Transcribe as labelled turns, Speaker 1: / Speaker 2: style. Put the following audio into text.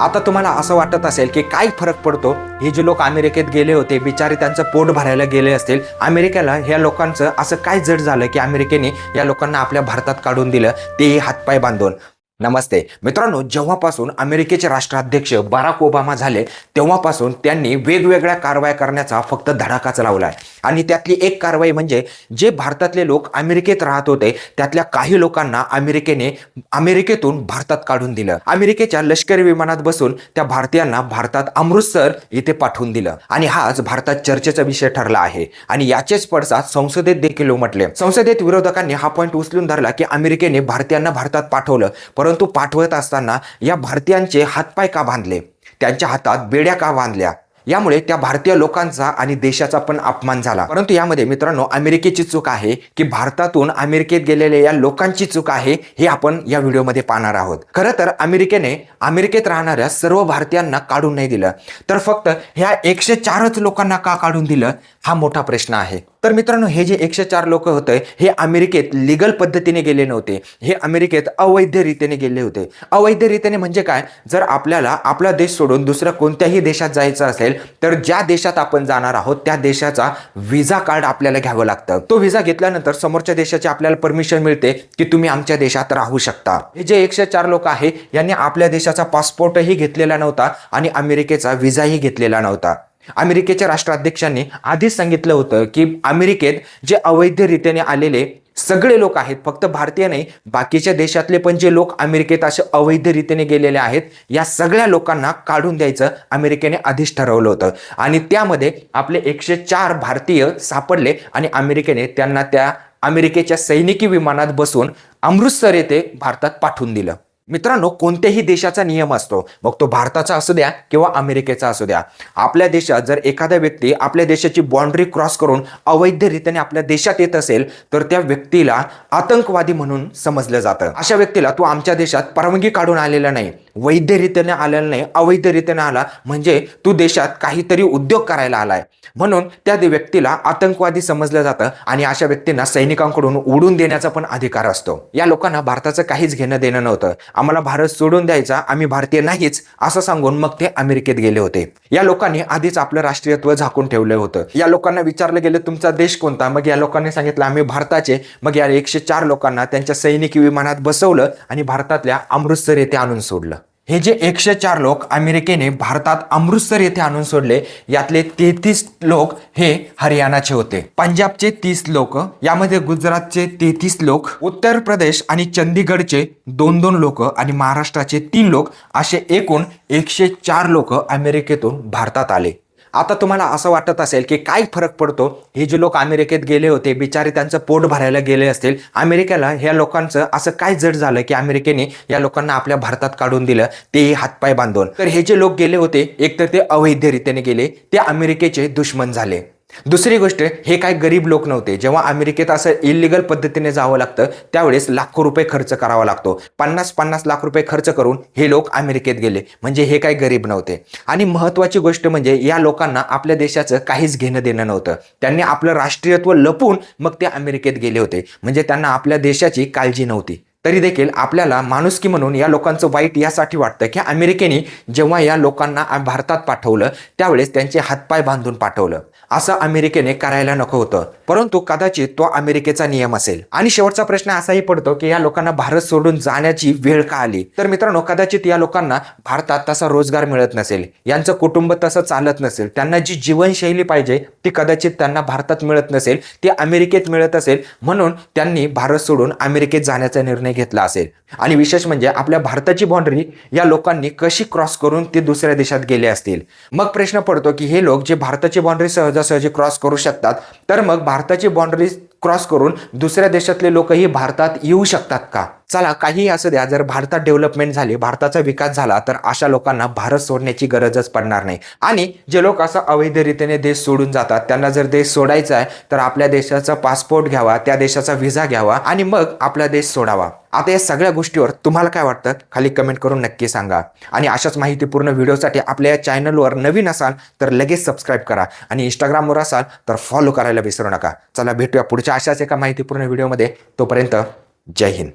Speaker 1: आता तुम्हाला असं वाटत असेल की काय फरक पडतो? हे जे लोक अमेरिकेत गेले होते बिचारे त्यांचं पोट भरायला गेले असतील. अमेरिकेला ह्या लोकांचं असं काय जड झालं की अमेरिकेने या लोकांना आपल्या भारतात काढून दिलं? तेही हातपाय बांधून. नमस्ते. मित्रांनो जेव्हापासून अमेरिकेचे राष्ट्राध्यक्ष बराक ओबामा झाले तेव्हापासून त्यांनी वेगवेगळ्या कारवाया करण्याचा फक्त धडाकाच लावला आहे आणि त्यातली एक कारवाई म्हणजे जे भारतातले लोक अमेरिकेत राहत होते त्यातल्या काही लोकांना अमेरिकेने अमेरिकेतून भारतात काढून दिलं. अमेरिकेच्या लष्करी विमानात बसून त्या भारतीयांना भारतात अमृतसर इथे पाठवून दिलं. आणि हाच भारतात चर्चेचा विषय ठरला आहे. आणि याचेच पडसाद संसदेत देखील उमटले. संसदेत विरोधकांनी हा पॉईंट उचलून धरला की अमेरिकेने भारतीयांना भारतात पाठवलं परंतु पाठवत असताना या भारतीयांचे हातपाय का बांधले? त्यांच्या हातात बेड्या का बांधल्या? यामुळे त्या भारतीय लोकांचा आणि देशाचा पण अपमान झाला. परंतु यामध्ये मित्रांनो अमेरिकेची चूक आहे की भारतातून अमेरिकेत गेलेल्या या लोकांची चूक आहे हे आपण या व्हिडिओमध्ये पाहणार आहोत. खरं तर अमेरिकेने अमेरिकेत राहणाऱ्या सर्व भारतीयांना काढून नाही दिलं. तर फक्त ह्या एकशे चारच लोकांना का काढून दिलं? हा मोठा प्रश्न आहे. तर मित्रांनो हे जे एकशे चार लोक होते हे अमेरिकेत लिगल पद्धतीने गेले नव्हते. हे अमेरिकेत अवैधरित्याने गेले होते. अवैधरित्याने म्हणजे काय? जर आपल्याला आपला देश सोडून दुसऱ्या कोणत्याही देशात जायचं असेल तर ज्या देशात आपण जाणार आहोत त्या देशाचा व्हिसा कार्ड आपल्याला घ्यावं लागतं. तो व्हिसा घेतल्यानंतर समोरच्या देशाची आपल्याला परमिशन मिळते की तुम्ही आमच्या देशात राहू शकता. हे जे एकशे चार लोक आहे यांनी आपल्या देशाचा पासपोर्टही घेतलेला नव्हता आणि अमेरिकेचा व्हिसाही घेतलेला नव्हता. अमेरिकेच्या राष्ट्राध्यक्षांनी आधीच सांगितलं होतं की अमेरिकेत जे अवैधरित्याने आलेले सगळे लोक आहेत फक्त भारतीय नाही बाकीच्या देशातले पण जे लोक अमेरिकेत असे अवैधरित्याने गेलेले आहेत या सगळ्या लोकांना काढून द्यायचं अमेरिकेने आधीच ठरवलं होतं. आणि त्यामध्ये आपले एकशे चार भारतीय सापडले आणि अमेरिकेने त्यांना त्या अमेरिकेच्या सैनिकी विमानात बसून अमृतसर येथे भारतात पाठवून दिलं. मित्रांनो कोणत्याही देशाचा नियम असतो मग तो भारताचा असू द्या किंवा अमेरिकेचा असू द्या. आपल्या देशात जर एखादा व्यक्ती आपल्या देशाची बाँड्री क्रॉस करून अवैधरित्याने आपल्या देशात येत असेल तर त्या व्यक्तीला आतंकवादी म्हणून समजलं जातं. अशा व्यक्तीला तो आमच्या देशात परवानगी काढून आलेला नाही. वैधरित्याने आलेला नाही अवैधरित्याने आला. म्हणजे तू देशात काहीतरी उद्योग करायला आलाय. म्हणून त्या व्यक्तीला आतंकवादी समजलं जातं आणि अशा व्यक्तींना सैनिकांकडून उडून देण्याचा पण अधिकार असतो. या लोकांना भारताचं काहीच घेणं देणं नव्हतं. आम्हाला भारत सोडून द्यायचा आम्ही भारतीय नाहीच असं सांगून मग ते अमेरिकेत गेले होते. या लोकांनी आधीच आपलं राष्ट्रीयत्व झाकून ठेवलं होतं. या लोकांना विचारलं गेलं तुमचा देश कोणता? मग या लोकांनी सांगितलं आम्ही भारताचे. मग या एकशे चार लोकांना त्यांच्या सैनिकी विमानात बसवलं आणि भारतातल्या अमृतसर येथे आणून सोडलं. हे जे एकशे चार लोक अमेरिकेने भारतात अमृतसर येथे आणून सोडले यातले तेहतीस लोक हे हरियाणाचे होते. पंजाबचे तीस लोक यामध्ये गुजरातचे तेहतीस लोक उत्तर प्रदेश आणि चंदीगडचे दोन दोन लोक आणि महाराष्ट्राचे तीन लोक असे एकूण एकशे चार लोक अमेरिकेतून भारतात आले. आता तुम्हाला असं वाटत असेल की काय फरक पडतो? हे जे लोक अमेरिकेत गेले होते बिचारे त्यांचं पोट भरायला गेले असतील. अमेरिकेला ह्या लोकांचं असं काय जड झालं की अमेरिकेने या लोकांना आपल्या भारतात काढून दिलं? तेही हातपाय बांधून. तर हे जे लोक गेले होते एक तर ते अवैधरित्याने गेले ते अमेरिकेचे दुश्मन झाले. दुसरी गोष्ट हे काय गरीब लोक नव्हते. जेव्हा अमेरिकेत असं इलिगल पद्धतीने जावं लागतं त्यावेळेस लाखो रुपये खर्च करावा लागतो. पन्नास पन्नास लाख रुपये खर्च करून हे लोक अमेरिकेत गेले. म्हणजे हे काय गरीब नव्हते. आणि महत्वाची गोष्ट म्हणजे या लोकांना आपल्या देशाचं काहीच घेणं देणं नव्हतं. त्यांनी आपलं राष्ट्रीयत्व लपून मग ते अमेरिकेत गेले होते. म्हणजे त्यांना आपल्या देशाची काळजी नव्हती. तरी देखील आपल्याला माणुसकी म्हणून या लोकांचं वाईट यासाठी वाटतं की अमेरिकेने जेव्हा या लोकांना भारतात पाठवलं त्यावेळेस त्यांचे हातपाय बांधून पाठवलं. असं अमेरिकेने करायला नको होतं. परंतु कदाचित तो अमेरिकेचा नियम असेल. आणि शेवटचा प्रश्न असाही पडतो की या लोकांना भारत सोडून जाण्याची वेळ का आली? तर मित्रांनो कदाचित या लोकांना भारतात तसा रोजगार मिळत नसेल. यांचं कुटुंब तसं चालत नसेल. त्यांना जी जीवनशैली पाहिजे ती कदाचित त्यांना भारतात मिळत नसेल. ती अमेरिकेत मिळत असेल. म्हणून त्यांनी भारत सोडून अमेरिकेत जाण्याचा निर्णय घेतला असेल. आणि विशेष म्हणजे आपल्या भारताची बाँड्री या लोकांनी कशी क्रॉस करून ते दुसऱ्या देशात गेले असतील. मग प्रश्न पडतो की हे लोक जे भारताची बाँड्री सहजासहजी क्रॉस करू शकतात तर मग भारताची बाँड्री क्रॉस करून दुसऱ्या देशातले लोकही भारतात येऊ शकतात का? चला काही असू द्या. जर भारतात डेव्हलपमेंट झाली भारताचा विकास झाला तर अशा लोकांना भारत सोडण्याची गरजच पडणार नाही. आणि जे लोक असं अवैधरीतीने देश सोडून जातात त्यांना जर देश सोडायचा आहे तर आपल्या देशाचा पासपोर्ट घ्यावा त्या देशाचा व्हिसा घ्यावा आणि मग आपला देश सोडावा. आता या सगळ्या गोष्टीवर तुम्हाला काय वाटतं? खाली कमेंट करून नक्की सांगा. आणि अशाच माहितीपूर्ण व्हिडिओसाठी आपल्या या चॅनलवर नवीन असाल तर लगेच सबस्क्राईब करा. आणि इंस्टाग्रामवर असाल तर फॉलो करायला विसरू नका. चला भेटूया पुढच्या अशाच एका माहितीपूर्ण व्हिडिओमध्ये. तोपर्यंत जय हिंद.